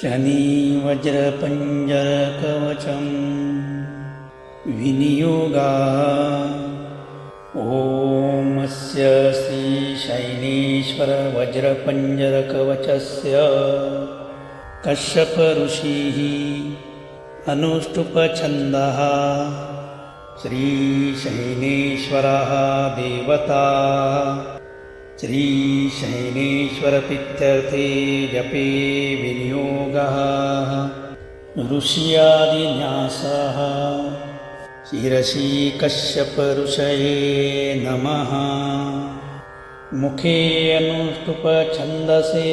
शनिवज्रपञ्जरकवचं विनियोगा ॐ अस्य कश्यपऋषिः अनुष्टुपछन्दः श्रीशैलेश्वरः देवता श्रीशैलेश्वरपित्यर्थे जपे विनियोगः। ऋष्यादिन्यासः। शिरसि कश्यपऋषये नमः। मुखे अनुष्टुपछन्दसे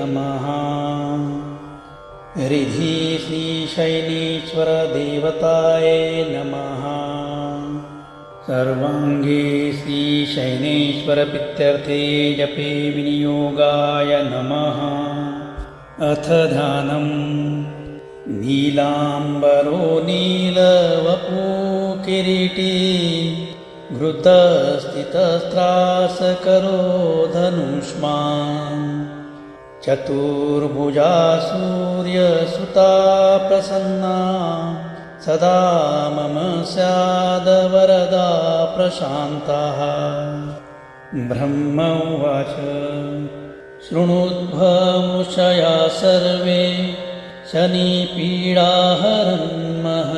नमः। हृदि श्रीशैलेश्वरदेवताय नमः सर्वाङ्गे श्रीशैलेश्वरपित्यर्थे जपे विनियोगाय नमः। अथ ध्यानम् नीलाम्बरो नीलवपू किरीटी घृतस्थितस्त्रासकरो धनुष्मान् चतुर्भुजा सूर्यसुता प्रसन्ना सदा मम स्यादवरदा प्रशान्तः। ब्रह्म उवाच शृणुद्भमुषया सर्वे शनिपीडाहरन्मः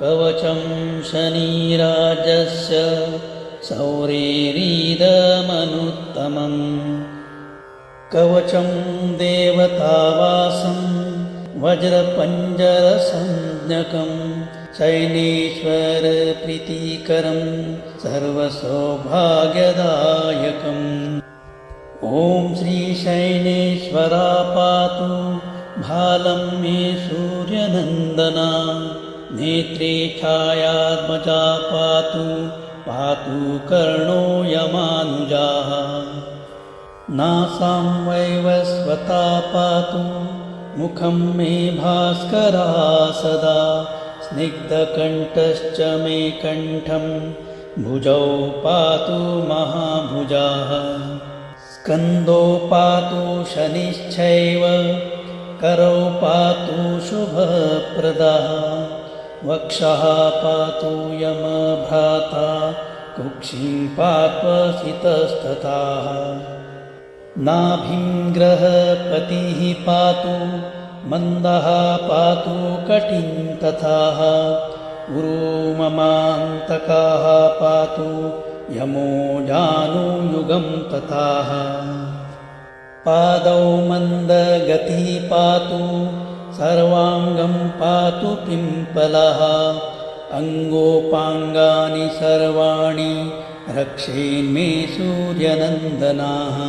कवचं शनिराजस्य सौरेरीदमनुत्तमम्। कवचं देवतावासं वज्रपञ्जरसंज्ञकं शैलेश्वरप्रीतिकरं सर्वसौभाग्यदायकम्। ॐ श्रीशैलेश्वरा पातु भालं मे सूर्यनन्दना। नेत्रे छायात्मजा पातु पातु कर्णो यमानुजाः। नासां वैवस्वता पातु मुखं मे भास्करा सदा स्निग्धकण्ठश्च मे कण्ठं भुजौ पातु महाभुजाः। स्कन्दो पातु शनिश्चैव करौ पातु शुभप्रदः। वक्षः पातु यमभ्राता कुक्षिं पात्वसितस्तथाः नाभिं ग्रहपतिः पातु मन्दः पातु कटिं तथाः उरुममान्तकाः पातु यमो जानुयुगं तथाः। पादौ मन्दगतिः पातु सर्वाङ्गं पातु पिम्पलः अङ्गोपाङ्गानि सर्वाणि रक्षेन्मे सूर्यनन्दनाः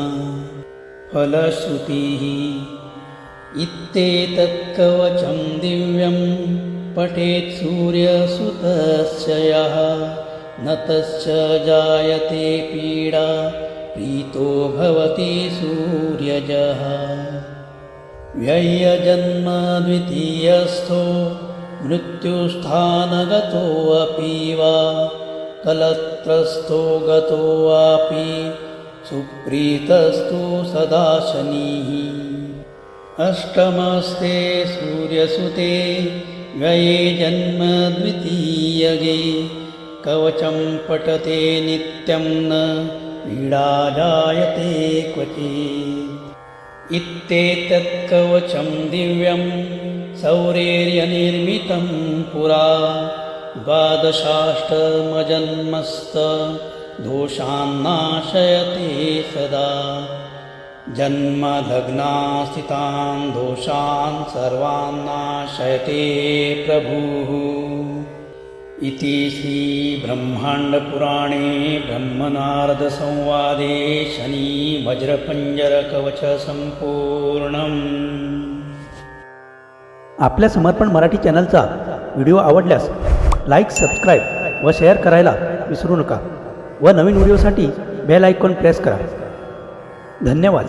फलश्रुतिः। इत्येतत्कवचं दिव्यं पठेत् सूर्यसुतस्य यः न तश्च जायते पीडा प्रीतो भवति सूर्यजः। व्ययजन्म द्वितीयस्थो मृत्युस्थानगतोऽपि वा कलत्रस्थो गतो वापि सुप्रीतस्तु सदा शनिः अष्टमस्ते सूर्यसुते व्यये जन्म द्वितीयगे कवचं पठते नित्यं न पीडा जायते क्वचित् इत्येतत्कवचं दिव्यं सौरेर्यनिर्मितं पुरा। द्वादशाष्टमजन्मस्त दोषान्नाशयते सदा। जन्मलग्नास्थितान् दोषान् सर्वान्नाशयते प्रभुः। इति श्रीब्रह्माण्डपुराणे ब्रह्मनारदसंवादे शनिवज्रपञ्जरकवचसम्पूर्णम्। आपल्या समर्पण मराठी चॅनलचा व्हिडिओ आवडल्यास लाईक सबस्क्राईब व शेअर करायला विसरू नका. व नवीन व्हिडिओसाठी बेल आयकॉन प्रेस करा. धन्यवाद.